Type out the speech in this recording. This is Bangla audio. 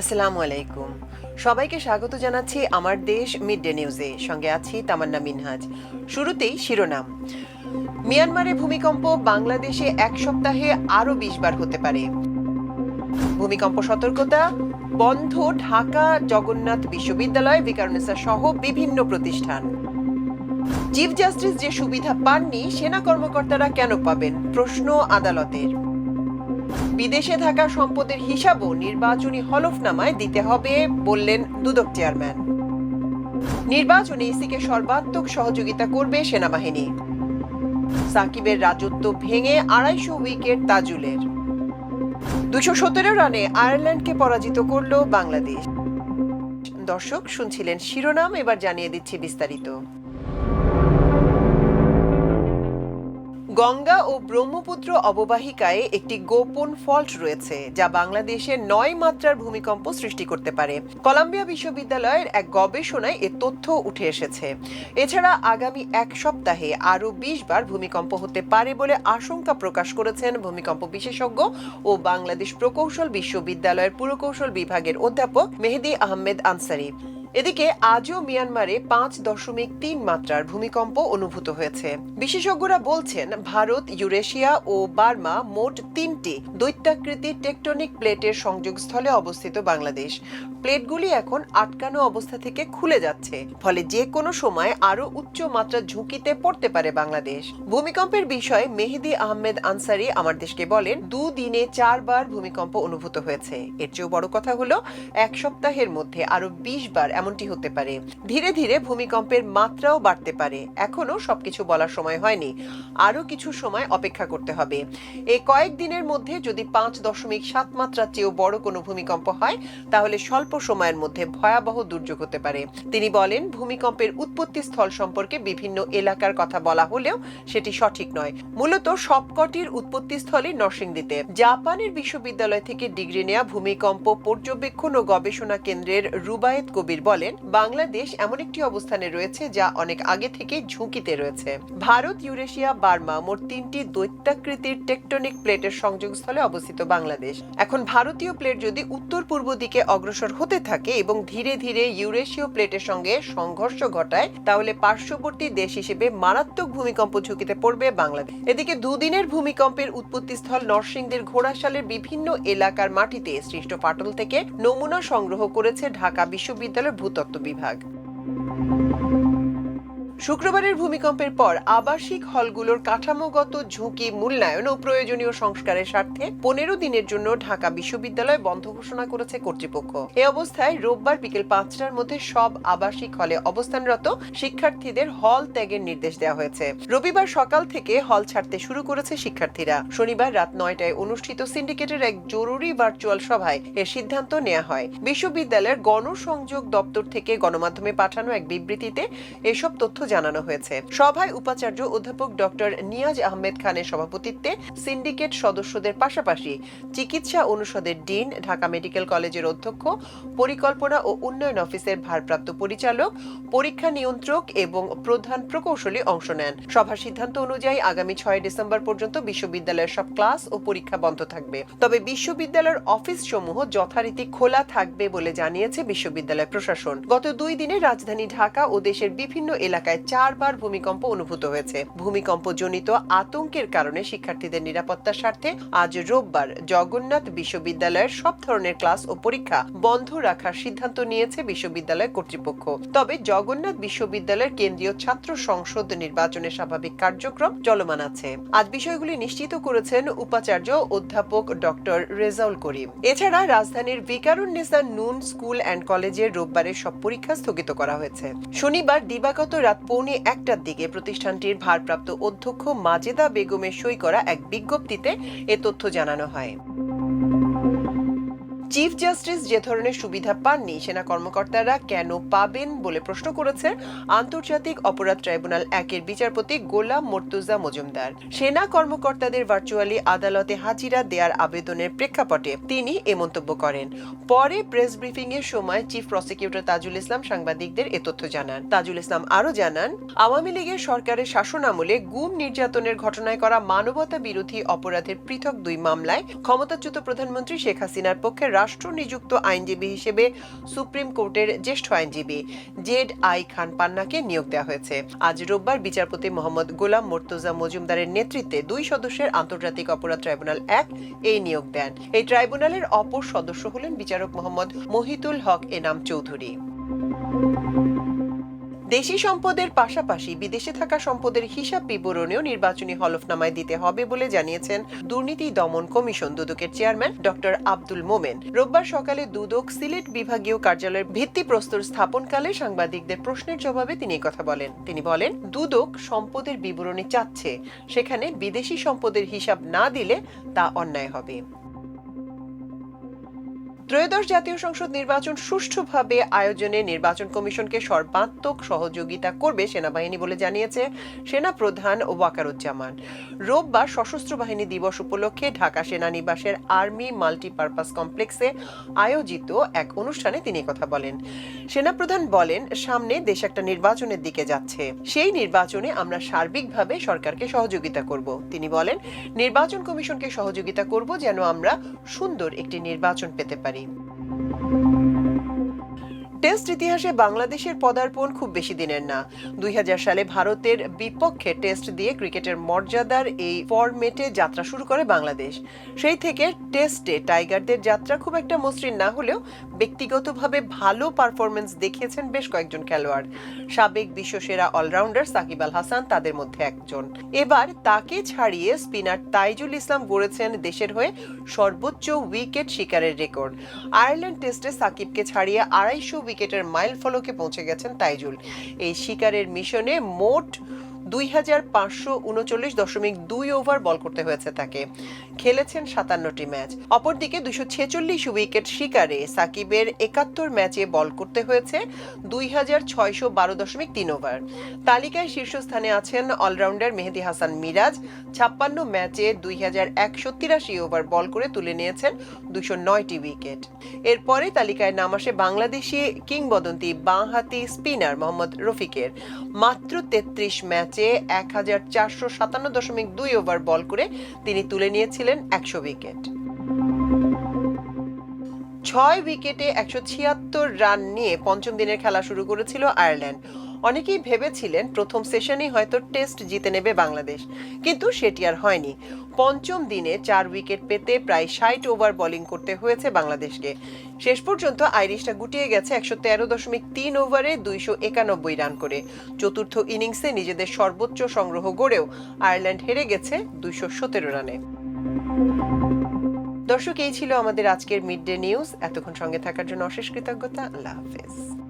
আসসালামু আলাইকুম। সবাইকে স্বাগত জানাচ্ছি আমার দেশ মিড ডে নিউজে সঙ্গে আছি তামান্না মিনহাজ। শুরুতেই শিরোনাম। মিয়ানমারে ভূমিকম্প বাংলাদেশে এক সপ্তাহে আরও বিশ বার হতে পারে। ভূমিকম্প সতর্কতা, বন্ধ ঢাকা জগন্নাথ বিশ্ববিদ্যালয় বিকারুনেসা সহ বিভিন্ন প্রতিষ্ঠান। চিফ জাস্টিস যে সুবিধা পাননি, সেনা কর্মকর্তারা কেন পাবেন? প্রশ্ন আদালতের। বিদেশে থাকা সম্পদের হিসাবও নির্বাচনী হলফনামায় দিতে হবে বললেন দুদক চেয়ারম্যান। নির্বাচনে ইসিকে সর্বাত্মক সহযোগিতা করবে সেনাবাহিনী। সাকিবের রাজত্ব ভেঙে আড়াইশো উইকেট তাজুলের। দুশো সতেরো রানে আয়ারল্যান্ডকে পরাজিত করল বাংলাদেশ। দর্শক, শুনছিলেন শিরোনাম, এবার জানিয়ে দিচ্ছি বিস্তারিত। গঙ্গা ও ব্রহ্মপুত্র অববাহিকায় একটি গোপন ফল্ট রয়েছে, যা বাংলাদেশে নয় মাত্রার ভূমিকম্প সৃষ্টি করতে পারে। কলাম্বিয়া বিশ্ববিদ্যালয়ের এক গবেষণায় এ তথ্য উঠে এসেছে। এছাড়া আগামী এক সপ্তাহে আরও বিশ বার ভূমিকম্প হতে পারে বলে আশঙ্কা প্রকাশ করেছেন ভূমিকম্প বিশেষজ্ঞ ও বাংলাদেশ প্রকৌশল বিশ্ববিদ্যালয়ের পুরকৌশল বিভাগের অধ্যাপক মেহেদি আহমেদ আনসারি। এদিকে আজও মিয়ানমারে পাঁচ দশমিক তিন মাত্রার ভূমিকম্প অনুভূত হয়েছে। বিশেষজ্ঞরা বলছেন, ভারত, ইউরেশিয়া ও বার্মা মোট তিনটি দৈত্যাকৃতির টেকটনিক প্লেটের সংযোগস্থলে অবস্থিত বাংলাদেশ। প্লেটগুলি এখন আটকানো অবস্থা থেকে খুলে যাচ্ছে, ফলে যে কোনো সময় আরও উচ্চ মাত্রার ঝুঁকিতে পড়তে পারে বাংলাদেশ। ভূমিকম্পের বিষয়ে মেহেদি আহমেদ আনসারি আমার দেশকে বলেন, দুদিনে চারবার ভূমিকম্প অনুভূত হয়েছে। এর চেয়েও বড় কথা হলো, এক সপ্তাহের মধ্যে আরও বিশ বার এমনটি হতে পারে। ধীরে ধীরে ভূমিকম্পের মাত্রাও বাড়তে পারে। এখনও সবকিছু বলার সময় হয়নি। আরও কিছু সময় অপেক্ষা করতে হবে। এই কয়েকদিনের মধ্যে যদি পাঁচ দশমিক সাত মাত্রার চেয়েও বড় কোনো ভূমিকম্প হয়, তাহলে স্বল্প সময়ের মধ্যে ভয়াবহ দুর্যোগ হতে পারে। তিনি বলেন, ভূমিকম্পের উৎপত্তি স্থল সম্পর্কে বিভিন্ন এলাকার কথা বলা হলেও সেটি সঠিক নয়। মূলত সবকটির উৎপত্তি স্থলই নরসিংদীতে। জাপানের বিশ্ববিদ্যালয় থেকে ডিগ্রি নেয়া ভূমিকম্প পর্যবেক্ষণ ও গবেষণা কেন্দ্রের রুবায়েত কবির বলেন, বাংলাদেশ এমন একটি অবস্থানে রয়েছে যা অনেক আগে থেকে ঝুঁকিতে রয়েছে। ভারত, ইউরেশিয়া, বার্মা মোট তিনটি দৈত্যাকৃতির টেকটনিক প্লেটের সংযোগস্থলে অবস্থিত বাংলাদেশ। এখন ভারতীয় প্লেট যদি উত্তর পূর্ব দিকে অগ্রসর হতে থাকে এবং ধীরে ধীরে ইউরেশীয় প্লেটের সঙ্গে সংঘর্ষ ঘটায়, তাহলে পার্শ্ববর্তী দেশ হিসেবে মারাত্মক ভূমিকম্প ঝুঁকিতে পড়বে বাংলাদেশ। এদিকে দুদিনের ভূমিকম্পের উৎপত্তিস্থল নরসিংদীর ঘোড়াশালের বিভিন্ন এলাকার মাটিতে সৃষ্ট ফাটল থেকে নমুনা সংগ্রহ করেছে ঢাকা বিশ্ববিদ্যালয়ের ভূতত্ত্ব বিভাগ। শুক্রবারের ভূমিকম্পের পর আবাসিক হলগুলোর কাঠামোগত ঝুঁকি, মূল্যায়ন ও প্রয়োজনীয় সংস্কারের স্বার্থে পনেরো দিনের জন্য ঢাকা বিশ্ববিদ্যালয় বন্ধ ঘোষণা করেছে কর্তৃপক্ষ। এ অবস্থায় রোববার বিকেল পাঁচটার মধ্যে সব আবাসিক হলে অবস্থানরত শিক্ষার্থীদের হল ত্যাগের নির্দেশ দেওয়া হয়েছে। রবিবার সকাল থেকে হল ছাড়তে শুরু করেছে শিক্ষার্থীরা। শনিবার রাত নয়টায় অনুষ্ঠিত সিন্ডিকেটের এক জরুরি ভার্চুয়াল সভায় এর সিদ্ধান্ত নেওয়া হয়। বিশ্ববিদ্যালয়ের গণসংযোগ দপ্তর থেকে গণমাধ্যমে পাঠানো এক বিবৃতিতে এসব তথ্য জানানো হয়েছে। সভায় উপাচার্য অধ্যাপক ডক্টর নিয়াজ আহমেদ খানের সভাপতিত্বে সিন্ডিকেট সদস্যদের পাশাপাশি চিকিৎসা অনুষদের ডিন, ঢাকা মেডিকেল কলেজের অধ্যক্ষ, পরিকল্পনা ও উন্নয়ন অফিসের ভারপ্রাপ্ত পরিচালক, পরীক্ষা নিয়ন্ত্রক এবং প্রধান প্রকৌশলী অংশ নেন। সভার সিদ্ধান্ত অনুযায়ী আগামী ছয় ডিসেম্বর পর্যন্ত বিশ্ববিদ্যালয়ের সব ক্লাস ও পরীক্ষা বন্ধ থাকবে। তবে বিশ্ববিদ্যালয়ের অফিস সমূহ যথারীতি খোলা থাকবে বলে জানিয়েছে বিশ্ববিদ্যালয় প্রশাসন। গত দুই দিনে রাজধানী ঢাকা ও দেশের বিভিন্ন এলাকায় চারবার ভূমিকম্প অনুভূত হয়েছে। ভূমিকম্প জনিত আতঙ্কের কারণে শিক্ষার্থীদের নিরাপত্তার স্বার্থে আজ রোববার জগন্নাথ বিশ্ববিদ্যালয়ের সব ধরনের ক্লাস ও পরীক্ষা বন্ধ রাখার সিদ্ধান্ত নিয়েছে বিশ্ববিদ্যালয় কর্তৃপক্ষ। তবে জগন্নাথ বিশ্ববিদ্যালয়ের কেন্দ্রীয় ছাত্র সংসদ নির্বাচনের স্বাভাবিক কার্যক্রম চলমান আছে। আজ বিষয়গুলি নিশ্চিত করেছেন উপাচার্য অধ্যাপক ডক্টর রেজাউল করিম। এছাড়া রাজধানীর ভিকারুন্নেসা নুন স্কুল অ্যান্ড কলেজের রোববারের সব পরীক্ষা স্থগিত করা হয়েছে। শনিবার দিবাগত রাত পৌনে একটার দিকে প্রতিষ্ঠানটির ভারপ্রাপ্ত অধ্যক্ষ মাজেদা বেগমের সই করা এক বিজ্ঞপ্তিতে এ তথ্য জানানো হয়। চিফ জাস্টিস যে ধরনের সুবিধা পাননি, সেনা কর্মকর্তারা কেন পাবেন বলে প্রশ্ন করেছে আন্তর্জাতিক অপরাধ ট্রাইব্যুনাল একের বিচারপতি গোলাম মর্তুজা মজুমদার। সেনা কর্মকর্তাদের ভার্চুয়ালি আদালতে হাজিরা দেওয়ার আবেদনের প্রেক্ষাপটে তিনি এ মন্তব্য করেন। পরে প্রেস ব্রিফিং এর সময় চিফ প্রসিকিউটর তাজুল ইসলাম সাংবাদিকদের এ তথ্য জানান। তাজুল ইসলাম আরও জানান, আওয়ামী লীগের সরকারের শাসন আমলে গুম নির্যাতনের ঘটনায় করা মানবতা বিরোধী অপরাধের পৃথক দুই মামলায় ক্ষমতাচ্যুত প্রধানমন্ত্রী শেখ হাসিনার পক্ষে রাষ্ট্র নিযুক্ত আইনজীবী হিসেবে সুপ্রিম কোর্টের জ্যেষ্ঠ আইনজীবী জেড আই খান পান্নাকে নিয়োগ দেওয়া হয়েছে। আজ রোববার বিচারপতি মোহাম্মদ গোলাম মোর্তজা মজুমদারের নেতৃত্বে দুই সদস্যের আন্তর্জাতিক অপরাধ ট্রাইব্যুনাল এক এই নিয়োগ দেন। এই ট্রাইব্যুনালের অপর সদস্য হলেন বিচারক মোহাম্মদ মহিতুল হক এনাম চৌধুরী। দেশি সম্পদের পাশাপাশি বিদেশে থাকা সম্পদের হিসাব বিবরণীও নির্বাচনী হলফনামায় দিতে হবে বলে জানিয়েছেন দুর্নীতি দমন কমিশন দুদকের চেয়ারম্যান ডক্টর আব্দুল মোমেন। রোববার সকালে দুদক সিলেট বিভাগীয় কার্যালয়ের ভিত্তিপ্রস্তর স্থাপনকালে সাংবাদিকদের প্রশ্নের জবাবে তিনি কথা বলেন। তিনি বলেন, দুদক সম্পদের বিবরণী চাচ্ছে, সেখানে বিদেশি সম্পদের হিসাব না দিলে তা অন্যায় হবে। ত্রয়োদশ জাতীয় সংসদ নির্বাচন সুষ্ঠুভাবে আয়োজনে নির্বাচন কমিশনকে সর্বাত্মক সহযোগিতা করবে সেনাবাহিনী বলে জানিয়েছে সেনা প্রধান ওয়াকারুজ্জামান। রোববার সশস্ত্র বাহিনী দিবস উপলক্ষে ঢাকা সেনানিবাসের আর্মি মাল্টিপারপাস কমপ্লেক্সে আয়োজিত এক অনুষ্ঠানে তিনি কথা বলেন। সেনাপ্রধান বলেন, সামনে দেশ একটা নির্বাচনের দিকে যাচ্ছে। সেই নির্বাচনে আমরা সার্বিকভাবে সরকারকে সহযোগিতা করব। তিনি বলেন, নির্বাচন কমিশনকে সহযোগিতা করব যেন আমরা সুন্দর একটি নির্বাচন পেতে পারি। টেস্ট ইতিহাসে বাংলাদেশের পদার্পণ খুব বেশি দিনের না। দুই হাজার সালে ভারতের বিপক্ষে টেস্ট দিয়ে ক্রিকেটের মর্যাদার এই ফরমেটে যাত্রা শুরু করে বাংলাদেশ। সেই থেকে টেস্টে টাইগারদের যাত্রা খুব একটা মসৃণ না হলেও ব্যক্তিগতভাবে ভালো পারফরমেন্স দেখিয়েছেন বেশ কয়েকজন খেলোয়াড়। সাবেক বিশ্বসেরা অলরাউন্ডার সাকিব আল হাসান তাদের মধ্যে একজন। এবার তাকে ছাড়িয়ে স্পিনার তাইজুল ইসলাম গড়েছেন দেশের হয়ে সর্বোচ্চ উইকেট শিকারের রেকর্ড আয়ারল্যান্ড টেস্টে সাকিবকে ছাড়িয়ে আড়াইশো উইকেটের মাইল ফলকে পৌঁছে গেছেন তাইজুল। এই শিকারের মিশনে মোট দুই হাজার পাঁচশো উনচল্লিশ দশমিক দুই ওভার বল করতে হয়েছে তাকে। খেলেছেন সাতান্নটি ম্যাচ। অপরদিকে দুশো ছেচল্লিশ উইকেট শিকারে সাকিবের একাত্তর ম্যাচে বল করতে হয়েছে দুই হাজার ছয়শো বারো দশমিক তিন ওভার। তালিকায় শীর্ষস্থানে আছেন অলরাউন্ডার মেহেদি হাসান মিরাজ। ছাপ্পান্ন ম্যাচে দুই হাজার একশো তিরাশি ওভার বল করে তুলে নিয়েছেন দুশো নয়টি উইকেট। এরপরে তালিকায় নাম আসে বাংলাদেশি কিংবদন্তি বাঁহাতি স্পিনার মোহাম্মদ রফিকের। মাত্র তেত্রিশ ম্যাচে এক হাজার চারশো সাতান্ন দশমিক দুই ওভার বল করে তিনি তুলে নিয়েছিলেন একশো উইকেট। ছয় উইকেটে একশো ছিয়াত্তর রান নিয়ে পঞ্চম দিনের খেলা শুরু করেছিল আয়ারল্যান্ড। অনেকেই ভেবেছিলেন প্রথম সেশনেই হয়তো টেস্ট জিতে নেবে বাংলাদেশ, কিন্তু সেটি আর হয়নি। পঞ্চম দিনে চার উইকেট পেতে প্রায় ষাট ওভার বোলিং করতে হয়েছে বাংলাদেশকে। শেষ পর্যন্ত আইরিশটা গুটিয়ে গেছে একশো তেরো দশমিক তিন ওভারে দুইশো একানব্বই রান করে। চতুর্থ ইনিংসে নিজেদের সর্বোচ্চ সংগ্রহ গড়েও আয়ারল্যান্ড হেরে গেছে দুইশো সতেরো রানে। দর্শক, এই ছিল আমাদের আজকের মিড ডে নিউজ। এতক্ষণ সঙ্গে থাকার জন্য অশেষ কৃতজ্ঞতা। আল্লাহ হাফেজ।